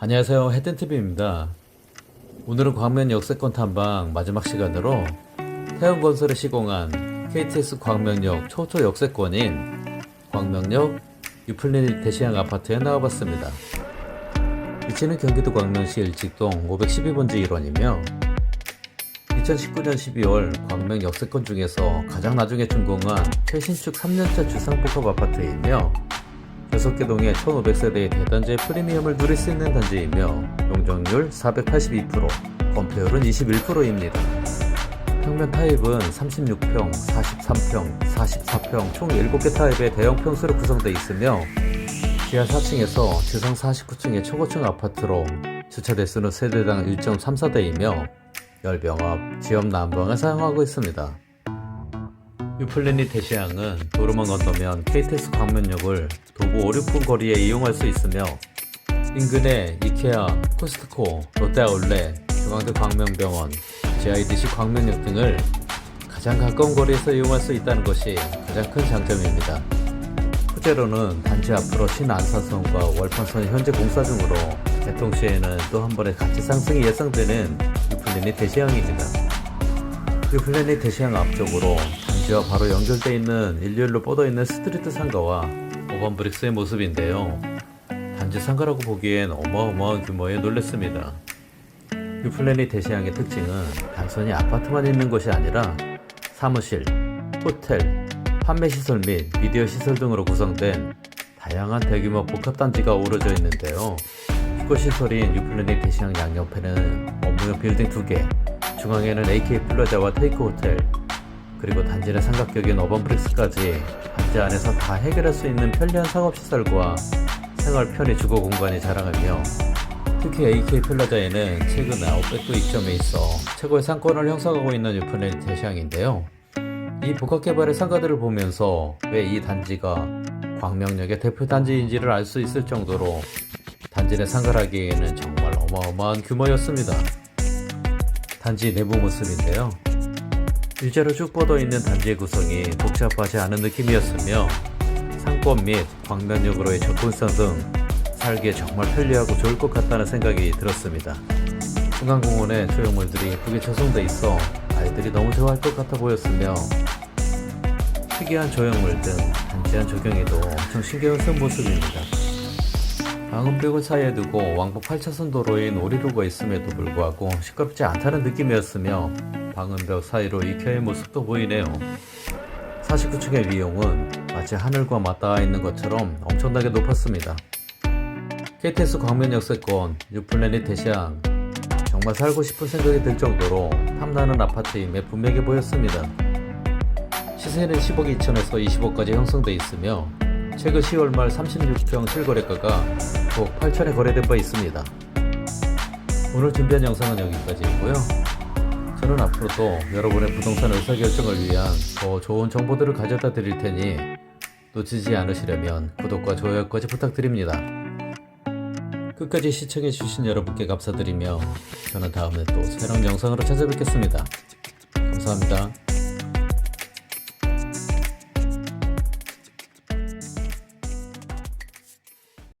안녕하세요. 헤든TV입니다. 오늘은 광명 역세권 탐방 마지막 시간으로 태양건설에 시공한 KTX 광명역 초초 역세권인 광명역 유플리닛 대시양 아파트에 나와봤습니다. 위치는 경기도 광명시 일직동 512번지 1원이며 2019년 12월 광명 역세권 중에서 가장 나중에 준공한 최신축 3년차 주상복합 아파트이며 6개 동의 1500세대의 대단지의 프리미엄을 누릴 수 있는 단지이며 용적률 482%, 건폐율은 21%입니다. 평면 타입은 36평, 43평, 44평 총 7개 타입의 대형 평수로 구성되어 있으며 지하 4층에서 지상 49층의 초고층 아파트로 주차 대수는 세대당 1.34대이며 열병합, 지역 난방을 사용하고 있습니다. 유플래닛 대시양은 도로만 건너면 KTX 광면역을 도보 5, 6분 거리에 이용할 수 있으며 인근에 이케아, 코스트코, 롯데아울렛, 중앙대 광명병원, GIDC 광면역 등을 가장 가까운 거리에서 이용할 수 있다는 것이 가장 큰 장점입니다. 후제로는 단지 앞으로 신안사선과 월판선이 현재 공사 중으로 개통 시에는 또 한 번의 가치 상승이 예상되는 유플래닛 대시양입니다. 유플래닛 대시양 앞쪽으로 단지와 바로 연결되어 있는 일렬로 뻗어 있는 스트리트 상가와 오반 브릭스의 모습인데요. 단지 상가라고 보기엔 어마어마한 규모에 놀랐습니다. 유플래닛 대시양의 특징은 단순히 아파트만 있는 것이 아니라 사무실, 호텔, 판매시설 및 미디어 시설 등으로 구성된 다양한 대규모 복합단지가 어우러져 있는데요. 휴거시설인 유플래닛 대시양 양옆에는 업무용 빌딩 2개, 중앙에는 AK 플라자와 테이크 호텔, 그리고 단지는 삼각격인 어반브릭스까지 단지 안에서 다 해결할 수 있는 편리한 상업시설과 생활 편의 주거 공간이 자랑하며 특히 AK 플라자에는 최근 아웃백도 입점해 있어 최고의 상권을 형성하고 있는 유플랜 대시양인데요. 이 복합개발의 상가들을 보면서 왜 이 단지가 광명역의 대표 단지인지를 알 수 있을 정도로 단지 내 상가라기에는 정말 어마어마한 규모였습니다. 단지 내부 모습인데요. 일자로 쭉 뻗어 있는 단지의 구성이 복잡하지 않은 느낌이었으며 상권 및 광면역으로의 접근성 등 살기에 정말 편리하고 좋을 것 같다는 생각이 들었습니다. 중앙공원에 조형물들이 예쁘게 조성돼 있어 아이들이 너무 좋아할 것 같아 보였으며 특이한 조형물 등 단지한 조경에도 엄청 신경을 쓴 모습입니다. 방음벽을 사이에 두고 왕복 8차선 도로인 오리로가 있음에도 불구하고 시끄럽지 않다는 느낌이었으며 방음벽 사이로 이켜의 모습도 보이네요. 49층의 위용은 마치 하늘과 맞닿아 있는 것처럼 엄청나게 높았습니다. KTX 광면 역세권 뉴플래닛 대시양 정말 살고 싶은 생각이 들 정도로 탐나는 아파트임에 분명해 보였습니다. 시세는 10억 2천에서 20억까지 형성돼 있으며 최근 10월 말 36평 실거래가가 9억 8천에 거래된 바 있습니다. 오늘 준비한 영상은 여기까지이고요. 저는 앞으로도 여러분의 부동산 의사결정을 위한 더 좋은 정보들을 가져다 드릴 테니 놓치지 않으시려면 구독과 좋아요까지 부탁드립니다. 끝까지 시청해주신 여러분께 감사드리며 저는 다음에 또 새로운 영상으로 찾아뵙겠습니다. 감사합니다.